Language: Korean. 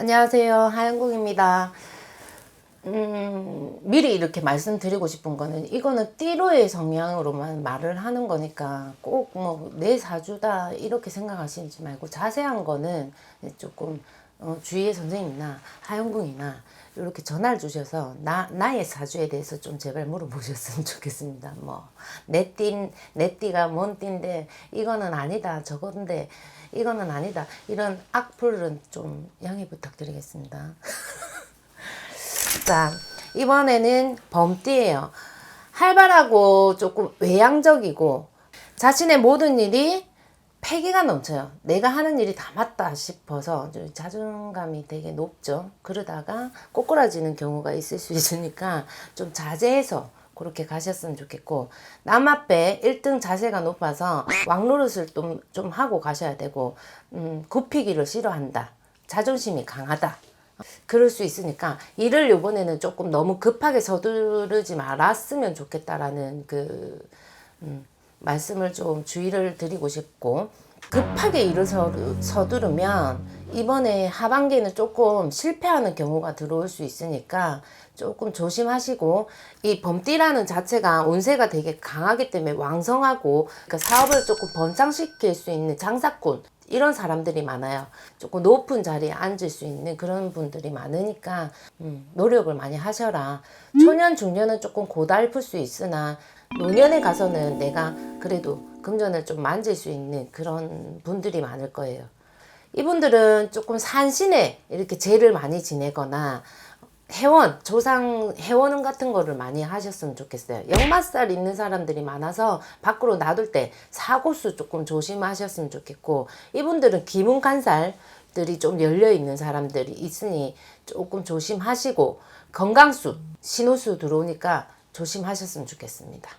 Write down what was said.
안녕하세요. 하영국입니다. 음, 미리 이렇게 말씀드리고 싶은 거는 이거는 띠로의 성향으로만 말을 하는 거니까 꼭 뭐 내 사주다 이렇게 생각하시지 말고 자세한 거는 조금 어, 주위의 선생님이나 하영국이나 이렇게 전화를 주셔서 나 나의 사주에 대해서 좀 제발 물어보셨으면 좋겠습니다. 뭐 내 띠, 내 띠가 뭔 띠인데 이거는 아니다 저건데 이거는 아니다 이런 악플은 좀 양해 부탁드리겠습니다. 자, 이번에는 범띠예요. 활발하고 조금 외향적이고 자신의 모든 일이 패기가 넘쳐요. 내가 하는 일이 다 맞다 싶어서 좀 자존감이 되게 높죠. 그러다가 꼬꾸라지는 경우가 있을 수 있으니까 좀 자제해서 그렇게 가셨으면 좋겠고 남 앞에 1등 자세가 높아서 왕노릇을 좀, 좀 하고 가셔야 되고 음, 굽히기를 싫어한다. 자존심이 강하다. 그럴 수 있으니까 일을 요번에는 조금 너무 급하게 서두르지 말았으면 좋겠다라는 그 음, 말씀을 좀 주의를 드리고 싶고 급하게 일을 서두, 서두르면 이번에 하반기에는 조금 실패하는 경우가 들어올 수 있으니까 조금 조심하시고 이 범띠라는 자체가 운세가 되게 강하기 때문에 왕성하고 그러니까 사업을 조금 번창시킬 수 있는 장사꾼 이런 사람들이 많아요. 조금 높은 자리에 앉을 수 있는 그런 분들이 많으니까 음, 노력을 많이 하셔라. 초년 중년은 조금 고달플 수 있으나 노년에 가서는 내가 그래도 금전을 좀 만질 수 있는 그런 분들이 많을 거예요. 이분들은 조금 산신에 이렇게 제를 많이 지내거나 회원, 조상 회원 같은 거를 많이 하셨으면 좋겠어요. 역마살 있는 사람들이 많아서 밖으로 놔둘 때 사고수 조금 조심하셨으면 좋겠고 이분들은 기문 간살들이 좀 열려 있는 사람들이 있으니 조금 조심하시고 건강수, 신호수 들어오니까 조심하셨으면 좋겠습니다.